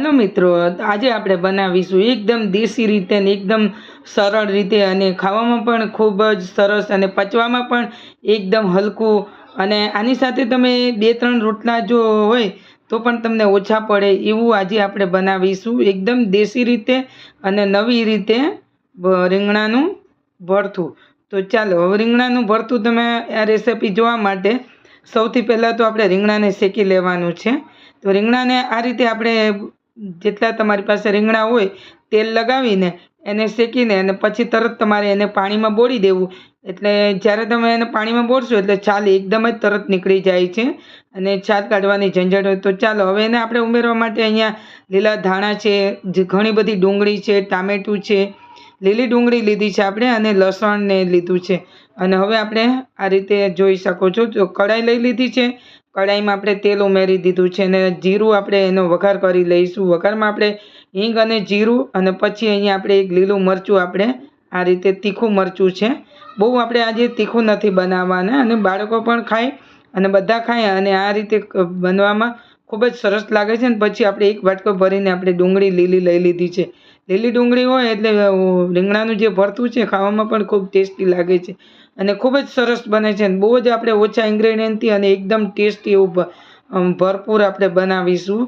હાલો મિત્રો, આજે આપણે બનાવીશું એકદમ દેશી રીતે ને એકદમ સરળ રીતે અને ખાવામાં પણ ખૂબ જ સરસ અને પચવામાં પણ એકદમ હલકું. અને આની સાથે તમે બે ત્રણ રોટલા જો હોય તો પણ તમને ઓછા પડે. એવું આજે આપણે બનાવીશું એકદમ દેશી રીતે અને નવી રીતે રીંગણાનું ભરથું. તો ચાલો, હવે રીંગણાનું ભરથું તમે આ રેસીપી જોવા માટે સૌથી પહેલાં તો આપણે રીંગણાને શેકી લેવાનું છે. તો રીંગણાને આ રીતે આપણે જેટલા તમારી પાસે રીંગણા હોય, તેલ લગાવીને એને શેકીને અને પછી તરત તમારે એને પાણીમાં બોળી દેવું. એટલે જ્યારે તમે એને પાણીમાં બોળશો એટલે છાલ એકદમ જ તરત નીકળી જાય છે અને છાલ કાઢવાની ઝંઝટ હોય તો ચાલો, હવે એને આપણે ઉમેરવા માટે અહીંયા લીલા ધાણા છે, જે ઘણી બધી ડુંગળી છે, ટામેટું છે, લીલી ડુંગળી લીધી છે આપણે અને લસણને લીધું છે. અને હવે આપણે આ રીતે જોઈ શકો છો તો કઢાઈ લઈ લીધી છે કઢાઈમાં આપણે તેલ ઉમેરી દીધું છે અને જીરું આપણે એનો વઘાર કરી લઈશું. વઘારમાં આપણે હિંગ અને જીરું અને પછી અહીંયા આપણે એક લીલું મરચું આપણે આ રીતે તીખું મરચું છે. બહુ આપણે આજે તીખું નથી બનાવવાના અને બાળકો પણ ખાય અને બધા ખાય અને આ રીતે બનવામાં ખૂબ જ સરસ લાગે છે અને પછી આપણે એક વાટકો ભરીને આપણે ડુંગળી લીલી લઈ લીધી છે. લીલી ડુંગળી હોય એટલે રીંગણાનું જે ભરતું છે ખાવામાં પણ ખૂબ ટેસ્ટી લાગે છે. અને ખૂબ જ સરસ બને છે. બહુ જ આપણે ઓછા ઇન્ગ્રેડિયન્ટથી અને એકદમ ટેસ્ટી એવું ભરપૂર આપણે બનાવીશું.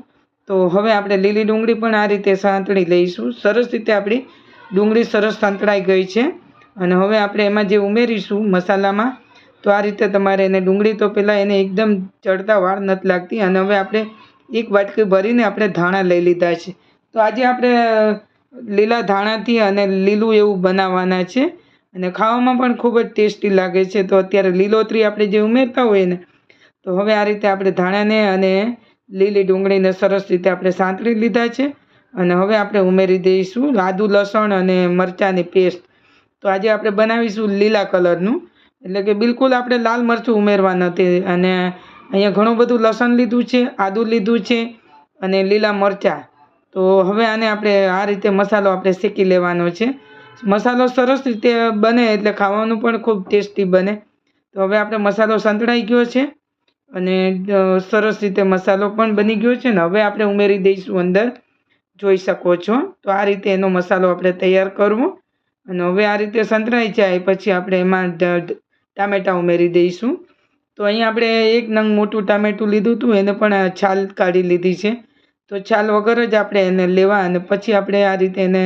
તો હવે આપણે લીલી ડુંગળી પણ આ રીતે સાંતળી લઈશું. સરસ રીતે આપણી ડુંગળી સરસ સાંતળાઈ ગઈ છે. અને હવે આપણે એમાં જે ઉમેરીશું મસાલામાં, તો આ રીતે તમારે એને ડુંગળી તો પહેલાં એને એકદમ ચડતા વાળ નથી લાગતી. અને હવે આપણે એક વાટકી ભરીને આપણે ધાણા લઈ લીધા છે. તો આજે આપણે લીલા ધાણાથી અને લીલું એવું બનાવવાના છે. અને ખાવામાં પણ ખૂબ જ ટેસ્ટી લાગે છે. તો અત્યારે લીલોતરી આપણે જે ઉમેરતા હોઈએ ને, તો હવે આ રીતે આપણે ધાણાને અને લીલી ડુંગળીને સરસ રીતે આપણે સાંતળી લીધા છે. અને હવે આપણે ઉમેરી દઈશું લાદું, લસણ અને મરચાંની પેસ્ટ. તો આજે આપણે બનાવીશું લીલા કલરનું. એટલે કે બિલકુલ આપણે લાલ મરચું ઉમેરવા નથી અને અહીંયા ઘણું બધું લસણ લીધું છે, આદુ લીધું છે અને લીલા મરચાં. તો હવે આને આપણે આ રીતે મસાલો આપણે શેકી લેવાનો છે. મસાલો સરસ રીતે બને એટલે ખાવાનું પણ ખૂબ ટેસ્ટી બને. તો હવે આપણે મસાલો સંતળાઈ ગયો છે અને સરસ રીતે મસાલો પણ બની ગયો છે ને હવે આપણે ઉમેરી દઈશું અંદર. જોઈ શકો છો. તો આ રીતે એનો મસાલો આપણે તૈયાર કરવો અને હવે આ રીતે સંતળાઈ જાય પછી આપણે એમાં ટામેટાં ઉમેરી દઈશું. તો અહીં આપણે એક નંગ મોટું ટામેટું લીધું હતું, એને પણ છાલ કાઢી લીધી છે. તો છાલ વગર જ આપણે એને લેવા અને પછી આપણે આ રીતે એને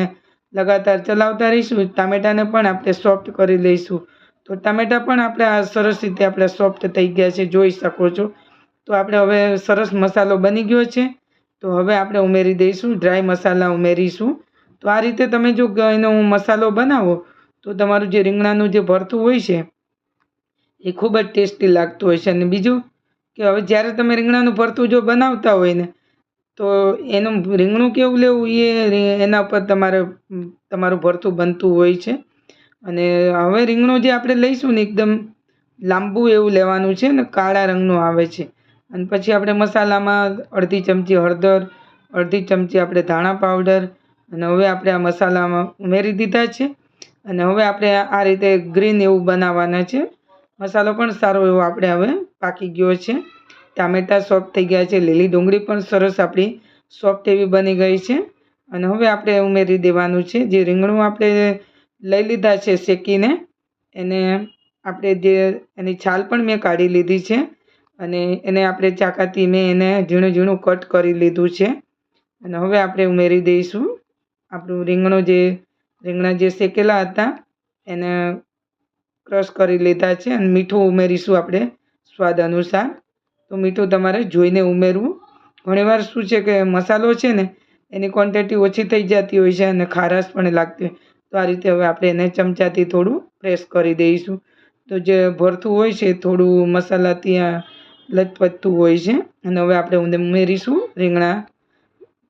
લગાતાર ચલાવતા રહીશું, ટામેટાને પણ આપણે સોફ્ટ કરી લઈશું. તો ટામેટા પણ આપણે આ સરસ રીતે આપણે સોફ્ટ થઈ ગયા છે, જોઈ શકો છો. તો આપણે હવે સરસ મસાલો બની ગયો છે. તો હવે આપણે ઉમેરી દઈશું ડ્રાય મસાલા ઉમેરીશું. તો આ રીતે તમે જો એનો મસાલો બનાવો, તો તમારું જે રીંગણાનું જે ભરતું હોય છે, એ ખૂબ જ ટેસ્ટી લાગતું હોય છે. અને બીજું કે હવે જ્યારે તમે રીંગણાનું ભરતું જો બનાવતા હોય ને તો એનું રીંગણું કેવું લેવું? એ એના ઉપર તમારે તમારું ભરતું બનતું હોય છે. અને હવે રીંગણું જે આપણે લઈશું ને એકદમ લાંબુ એવું લેવાનું છે ને કાળા રંગનું આવે છે. અને પછી આપણે મસાલામાં અડધી ચમચી હળદર, અડધી ચમચી આપણે ધાણા પાવડર, અને હવે આપણે આ મસાલામાં ઉમેરી દીધા છે. અને હવે આપણે આ રીતે ગ્રીન એવું બનાવવાના છે. મસાલો પણ સારો એવો આપણે હવે પાકી ગયો છે. ટામેટાં સોફ્ટ થઈ ગયા છે, લીલી ડુંગળી પણ સરસ આપણી સોફ્ટ એવી બની ગઈ છે. અને હવે આપણે ઉમેરી દેવાનું છે, જે રીંગણું આપણે લઈ લીધા છે શેકીને, એને આપણે જે એની છાલ પણ મેં કાઢી લીધી છે અને એને આપણે ચાકાથી મેં એને ઝીણું ઝીણું કટ કરી લીધું છે. અને હવે આપણે ઉમેરી દઈશું. આપણું રીંગણું જે રીંગણા જે શેકેલા હતા, એને ક્રશ કરી લીધા છે અને મીઠું ઉમેરીશું આપણે સ્વાદ અનુસાર. તો મીઠું તમારે જોઈને ઉમેરવું. ઘણીવાર શું છે કે મસાલો છે ને, એની ક્વોન્ટિટી ઓછી થઈ જતી હોય છે અને ખારાશ પણ લાગતી હોય. તો આ રીતે હવે આપણે એને ચમચાથી થોડું પ્રેસ કરી દઈશું. તો જે ભરતું હોય છે થોડું મસાલાથી ત્યાં લચપચતું હોય છે. અને હવે આપણે ઉમેરીશું રીંગણા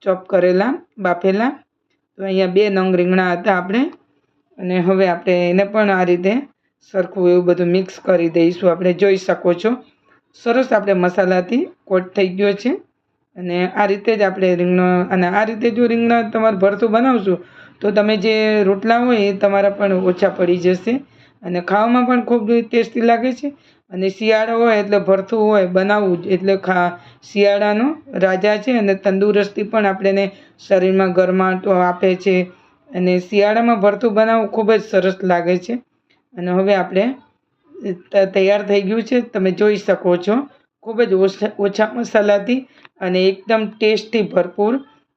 ચોપ કરેલા, બાફેલા. તો અહીંયા બે નંગ રીંગણા હતા આપણે. અને હવે આપણે એને પણ આ રીતે સરખું એવું બધું મિક્સ કરી દઈશું. આપણે જોઈ શકો છો. સરસ આપણે મસાલાથી કોટ થઈ ગયો છે. અને આ રીતે જ આપણે રીંગણા, અને આ રીતે જો રીંગણા તમારે ભરતું બનાવશો, તો તમે જે રોટલા હોય એ તમારા પણ ઓછા પડી જશે. અને ખાવામાં પણ ખૂબ ટેસ્ટી લાગે છે. અને શિયાળો હોય એટલે ભરથું હોય, બનાવવું એટલે ખા, શિયાળાનો રાજા છે અને તંદુરસ્તી પણ આપણને શરીરમાં ગરમાટો આપે છે. અને શિયાળામાં ભરથું બનાવવું ખૂબ જ સરસ લાગે છે. અને હવે આપણે તૈયાર થઈ ગયું છે. તમે જોઈ શકો છો. ખૂબ જ ઓછા મસાલાથી અને એકદમ ટેસ્ટી ભરપૂર.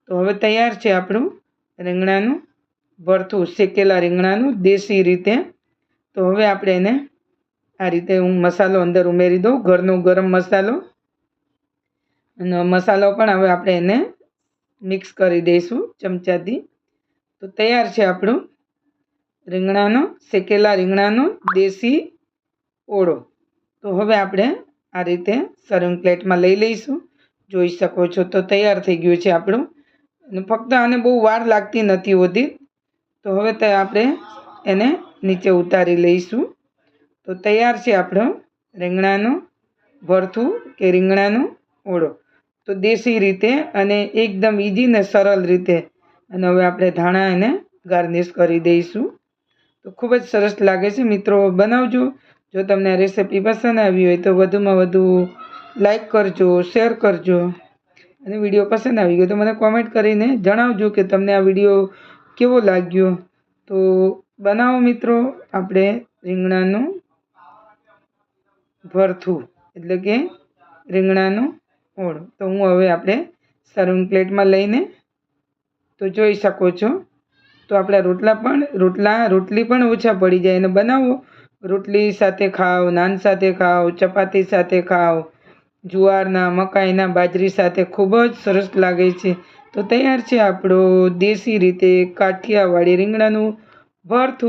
તો હવે તૈયાર છે આપણું રીંગણાનું ભરથું શેકેલા રીંગણાનું દેશી રીતે. તો હવે આપણે એને આ રીતે હું મસાલો અંદર ઉમેરી દઉં, ઘરનો ગરમ મસાલો. અને મસાલો પણ હવે આપણે એને મિક્સ કરી દઈશું ચમચાથી. તો તૈયાર છે આપણું રીંગણાનો, શેકેલા રીંગણાનો દેશી ઓળો. તો હવે આપણે આ રીતે સર્વિંગ પ્લેટમાં લઈ લઈશું. જોઈ શકો છો તો તૈયાર થઈ ગયું છે આપણું. અને ફક્ત આને બહુ વાર લાગતી નથી હોતી. તો હવે તે આપણે એને નીચે ઉતારી લઈશું. તો તૈયાર છે આપણો રીંગણાનો ભરથું કે રીંગણાનો ઓળો. તો દેશી રીતે અને એકદમ ઇઝી ને સરળ રીતે. અને હવે આપણે ધાણા એને ગાર્નિશ કરી દઈશું. તો ખૂબ જ સરસ લાગે છે. મિત્રો, બનાવજો. જો તમને આ રેસીપી પસંદ આવી હોય તો વધુમાં વધુ લાઈક કરજો શેર કરજો. અને વીડિયો પસંદ આવી ગયો તો મને કોમેન્ટ કરીને જણાવજો કે તમને આ વીડિયો કેવો લાગ્યો. તો બનાવો મિત્રો, આપણે રીંગણાનું ભરથું, એટલે કે રીંગણાનો ઓળ. તો હું હવે આપણે સર્વિંગ પ્લેટમાં લઈને તો જોઈ શકો છો. તો આપણા રોટલા પણ, રોટલા, રોટલી પણ ઓછા પડી જાય. અને બનાવો. રોટલી સાથે ખાઓ નાન સાથે ખાઓ ચપાતી સાથે ખાઓ જુવારના, મકાઈના, બાજરી સાથે ખૂબ જ સરસ લાગે છે. તો તૈયાર છે આપણો દેશી રીતે કાઠિયાવાડી રીંગણાનું ભરથું